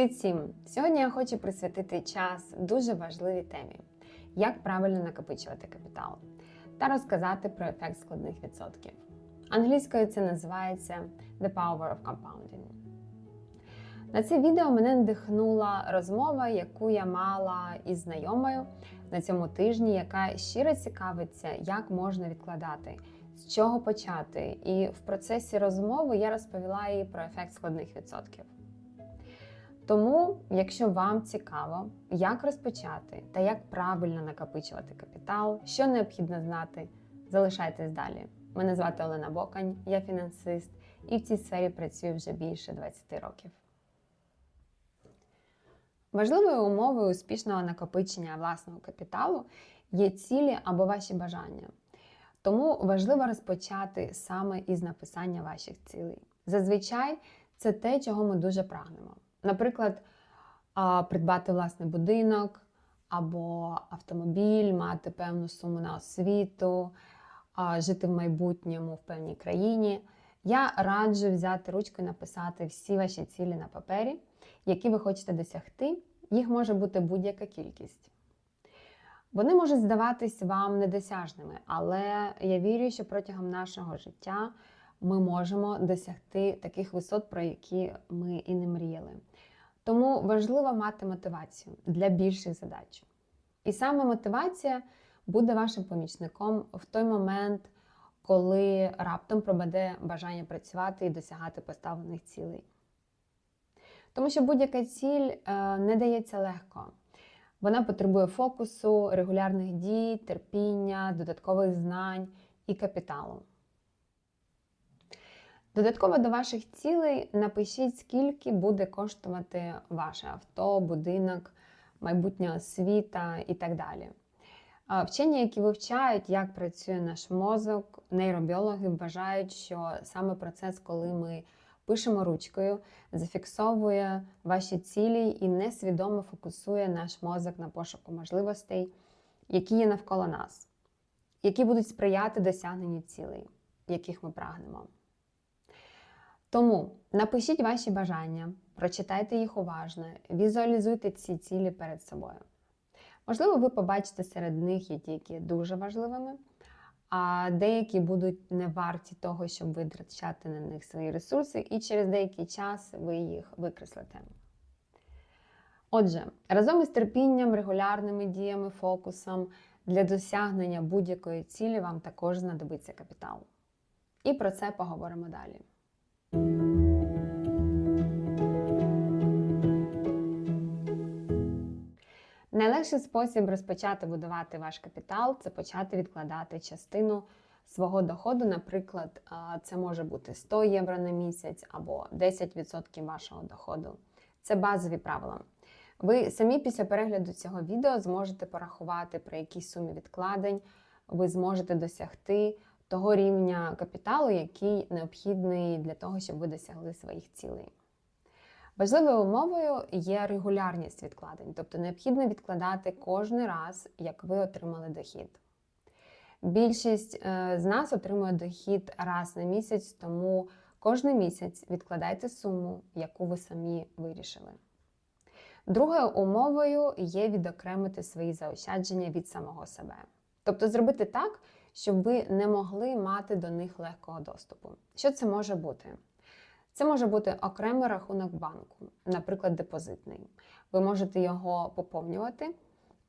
Привіт всім! Сьогодні я хочу присвятити час дуже важливій темі: як правильно накопичувати капітал та розказати про ефект складних відсотків. Англійською це називається The Power of Compounding. На це відео мене надихнула розмова, яку я мала із знайомою на цьому тижні, яка щиро цікавиться, як можна відкладати, з чого почати. І в процесі розмови я розповіла їй про ефект складних відсотків. Тому, якщо вам цікаво, як розпочати та як правильно накопичувати капітал, що необхідно знати, залишайтесь далі. Мене звати Олена Бокань, я фінансист і в цій сфері працюю вже більше 20 років. Важливою умовою успішного накопичення власного капіталу є цілі або ваші бажання. Тому важливо розпочати саме із написання ваших цілей. Зазвичай це те, чого ми дуже прагнемо. Наприклад, придбати власний будинок або автомобіль, мати певну суму на освіту, жити в майбутньому в певній країні. Я раджу взяти ручку і написати всі ваші цілі на папері, які ви хочете досягти. Їх може бути будь-яка кількість. Вони можуть здаватись вам недосяжними, але я вірю, що протягом нашого життя ми можемо досягти таких висот, про які ми і не мріяли. Тому важливо мати мотивацію для більших задач. І саме мотивація буде вашим помічником в той момент, коли раптом пробаде бажання працювати і досягати поставлених цілей. Тому що будь-яка ціль е, не дається легко. Вона потребує фокусу, регулярних дій, терпіння, додаткових знань і капіталу. Додатково до ваших цілей напишіть, скільки буде коштувати ваше авто, будинок, майбутня освіта і так далі. Вчені, які вивчають, як працює наш мозок, нейробіологи вважають, що саме процес, коли ми пишемо ручкою, зафіксовує ваші цілі і несвідомо фокусує наш мозок на пошуку можливостей, які є навколо нас, які будуть сприяти досягненню цілей, яких ми прагнемо. Тому напишіть ваші бажання, прочитайте їх уважно, візуалізуйте ці цілі перед собою. Можливо, ви побачите серед них які є дуже важливими, а деякі будуть не варті того, щоб витрачати на них свої ресурси, і через деякий час ви їх викреслите. Отже, разом із терпінням, регулярними діями, фокусом для досягнення будь-якої цілі вам також знадобиться капітал. І про це поговоримо далі. Найлегший спосіб розпочати будувати ваш капітал це почати відкладати частину свого доходу. Наприклад, це може бути 100 євро на місяць або 10% вашого доходу. Це базові правила. Ви самі після перегляду цього відео зможете порахувати, при якій сумі відкладень ви зможете досягти того рівня капіталу, який необхідний для того, щоб ви досягли своїх цілей. Важливою умовою є регулярність відкладень, тобто необхідно відкладати кожен раз, як ви отримали дохід. Більшість е, з нас отримує дохід раз на місяць, тому кожен місяць відкладайте суму, яку ви самі вирішили. Другою умовою є відокремити свої заощадження від самого себе. Тобто зробити так, щоб ви не могли мати до них легкого доступу. Що це може бути? Це може бути окремий рахунок банку, наприклад, депозитний. Ви можете його поповнювати,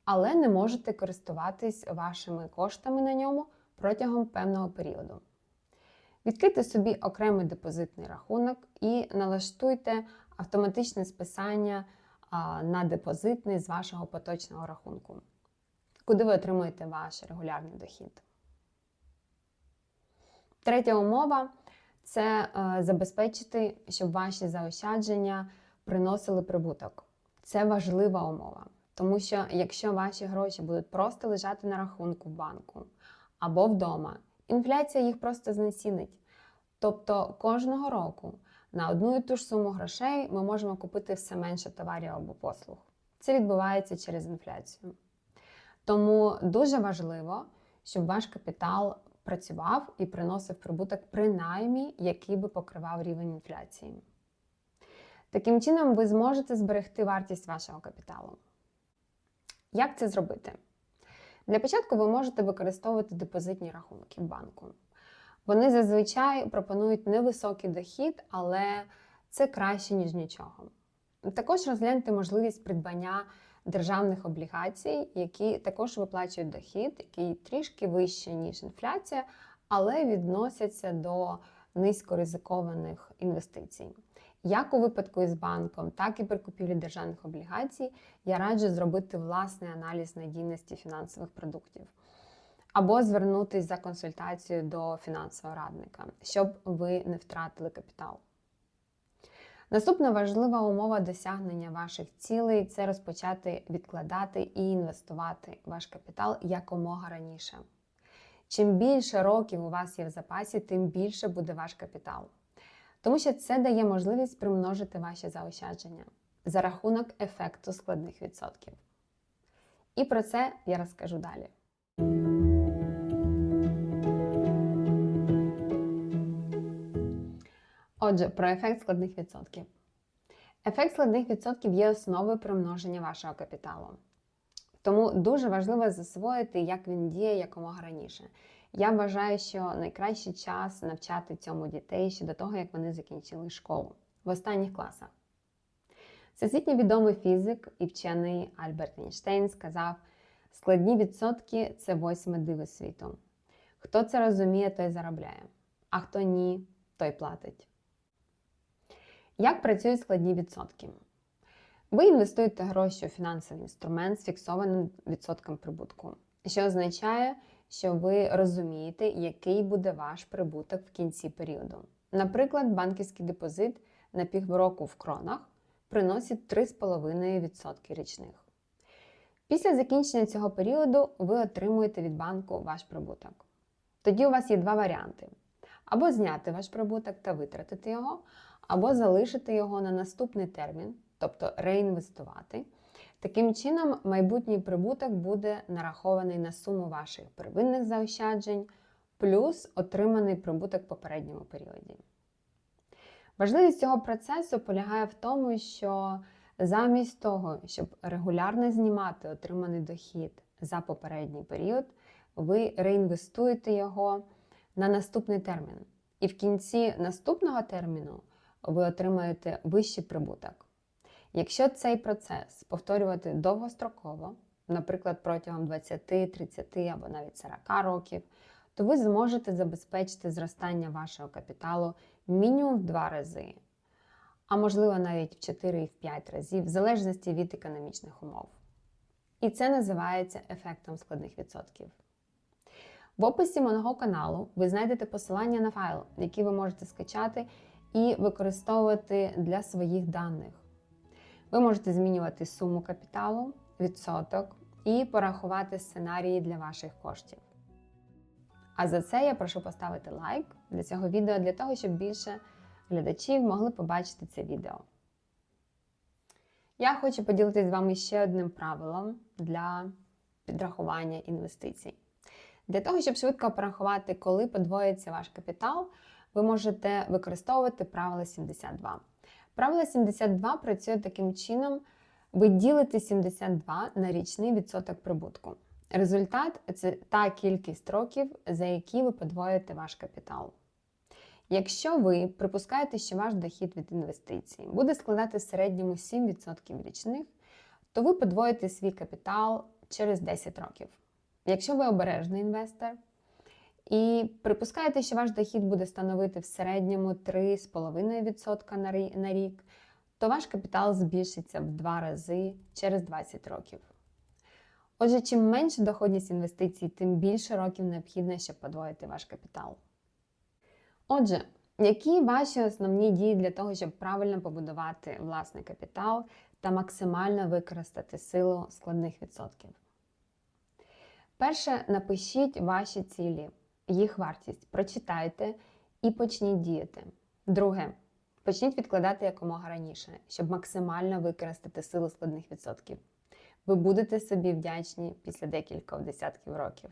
але не можете користуватись вашими коштами на ньому протягом певного періоду. Відкрийте собі окремий депозитний рахунок і налаштуйте автоматичне списання на депозитний з вашого поточного рахунку, куди ви отримуєте ваш регулярний дохід. Третя умова це е, забезпечити, щоб ваші заощадження приносили прибуток. Це важлива умова. Тому що якщо ваші гроші будуть просто лежати на рахунку в банку або вдома, інфляція їх просто знецінить. Тобто кожного року на одну і ту ж суму грошей ми можемо купити все менше товарів або послуг. Це відбувається через інфляцію. Тому дуже важливо, щоб ваш капітал працював і приносив прибуток, принаймні, який би покривав рівень інфляції. Таким чином, ви зможете зберегти вартість вашого капіталу. Як це зробити? Для початку ви можете використовувати депозитні рахунки в банку. Вони зазвичай пропонують невисокий дохід, але це краще, ніж нічого. Також розгляньте можливість придбання державних облігацій, які також виплачують дохід, який трішки вищий, ніж інфляція, але відносяться до низькоризикованих інвестицій. Як у випадку із банком, так і при купівлі державних облігацій я раджу зробити власний аналіз надійності фінансових продуктів або звернутися за консультацією до фінансового радника, щоб ви не втратили капітал. Наступна важлива умова досягнення ваших цілей це розпочати відкладати і інвестувати ваш капітал якомога раніше. Чим більше років у вас є в запасі, тим більше буде ваш капітал. Тому що це дає можливість примножити ваші заощадження за рахунок ефекту складних відсотків. І про це я розкажу далі. Отже, про ефект складних відсотків. Ефект складних відсотків є основою примноження вашого капіталу. Тому дуже важливо засвоїти, як він діє якомога раніше. Я вважаю, що найкращий час навчати цьому дітей ще до того, як вони закінчили школу в останніх класах. Всесвітньо відомий фізик і вчений Альберт Ейнштейн сказав: складні відсотки це восьме диво світу. Хто це розуміє, той заробляє, а хто ні, той платить. Як працюють складні відсотки? Ви інвестуєте гроші у фінансовий інструмент з фіксованим відсотком прибутку, що означає, що ви розумієте, який буде ваш прибуток в кінці періоду. Наприклад, банківський депозит на півроку в кронах приносить 3,5% річних. Після закінчення цього періоду ви отримуєте від банку ваш прибуток. Тоді у вас є два варіанти: або зняти ваш прибуток та витратити його, або залишити його на наступний термін, тобто реінвестувати. Таким чином, майбутній прибуток буде нарахований на суму ваших первинних заощаджень, плюс отриманий прибуток в попередньому періоді. Важливість цього процесу полягає в тому, що замість того, щоб регулярно знімати отриманий дохід за попередній період, ви реінвестуєте його на наступний термін. І в кінці наступного терміну ви отримаєте вищий прибуток. Якщо цей процес повторювати довгостроково, наприклад, протягом 20, 30 або навіть 40 років, то ви зможете забезпечити зростання вашого капіталу мінімум в 2 рази, а можливо навіть в 4 і в 5 разів, в залежності від економічних умов. І це називається ефектом складних відсотків. В описі мого каналу ви знайдете посилання на файл, який ви можете скачати і використовувати для своїх даних. Ви можете змінювати суму капіталу, відсоток і порахувати сценарії для ваших коштів. А за це я прошу поставити лайк для цього відео, для того, щоб більше глядачів могли побачити це відео. Я хочу поділитися з вами ще одним правилом для підрахування інвестицій. Для того, щоб швидко порахувати, коли подвоїться ваш капітал, ви можете використовувати правило 72. Правило 72 працює таким чином: ви ділите 72 на річний відсоток прибутку. Результат це та кількість років, за які ви подвоїте ваш капітал. Якщо ви припускаєте, що ваш дохід від інвестицій буде складати в середньому 7% річних, то ви подвоїте свій капітал через 10 років. Якщо ви обережний інвестор і припускаєте, що ваш дохід буде становити в середньому 3,5% на рік, то ваш капітал збільшиться в 2 рази через 20 років. Отже, чим менша доходність інвестицій, тим більше років необхідно, щоб подвоїти ваш капітал. Отже, які ваші основні дії для того, щоб правильно побудувати власний капітал та максимально використати силу складних відсотків? Перше, напишіть ваші цілі, їх вартість, прочитайте і почніть діяти. Друге, почніть відкладати якомога раніше, щоб максимально використати силу складних відсотків. Ви будете собі вдячні після декількох десятків років.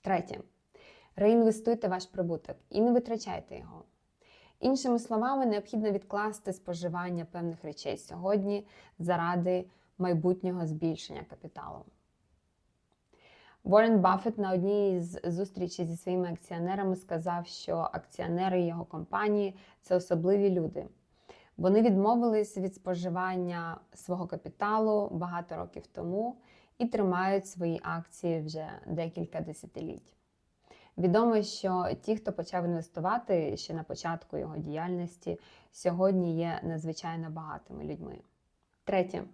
Третє. Реінвестуйте ваш прибуток і не витрачайте його. Іншими словами, необхідно відкласти споживання певних речей сьогодні заради майбутнього збільшення капіталу. Уоррен Баффет на одній з зустрічей зі своїми акціонерами сказав, що акціонери його компанії це особливі люди. Вони відмовились від споживання свого капіталу багато років тому і тримають свої акції вже декілька десятиліть. Відомо, що ті, хто почав інвестувати ще на початку його діяльності, сьогодні є надзвичайно багатими людьми. Третє.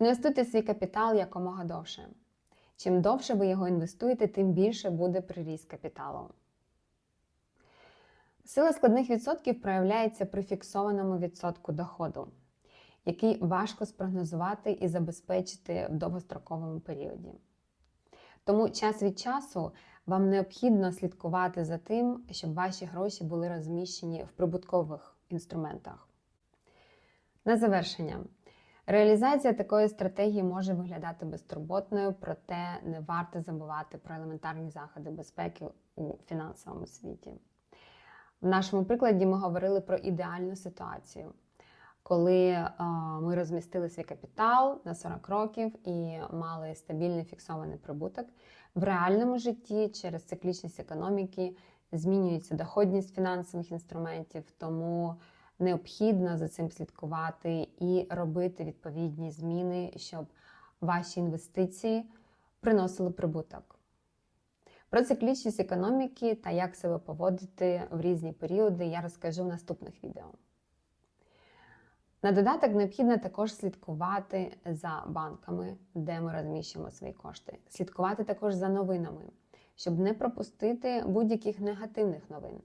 Інвестуйте свій капітал якомога довше. Чим довше ви його інвестуєте, тим більше буде приріст капіталу. Сила складних відсотків проявляється при фіксованому відсотку доходу, який важко спрогнозувати і забезпечити в довгостроковому періоді. Тому час від часу вам необхідно слідкувати за тим, щоб ваші гроші були розміщені в прибуткових інструментах. На завершення. Реалізація такої стратегії може виглядати безтурботною, проте не варто забувати про елементарні заходи безпеки у фінансовому світі. В нашому прикладі ми говорили про ідеальну ситуацію, коли е, ми розмістили свій капітал на 40 років і мали стабільний фіксований прибуток. В реальному житті через циклічність економіки змінюється доходність фінансових інструментів, тому необхідно за цим слідкувати і робити відповідні зміни, щоб ваші інвестиції приносили прибуток. Про циклічність економіки та як себе поводити в різні періоди я розкажу в наступних відео. На додаток необхідно також слідкувати за банками, де ми розміщуємо свої кошти, слідкувати також за новинами, щоб не пропустити будь-яких негативних новин.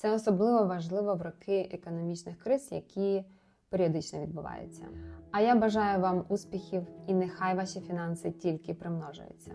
Це особливо важливо в роки економічних криз, які періодично відбуваються. А я бажаю вам успіхів і нехай ваші фінанси тільки примножуються.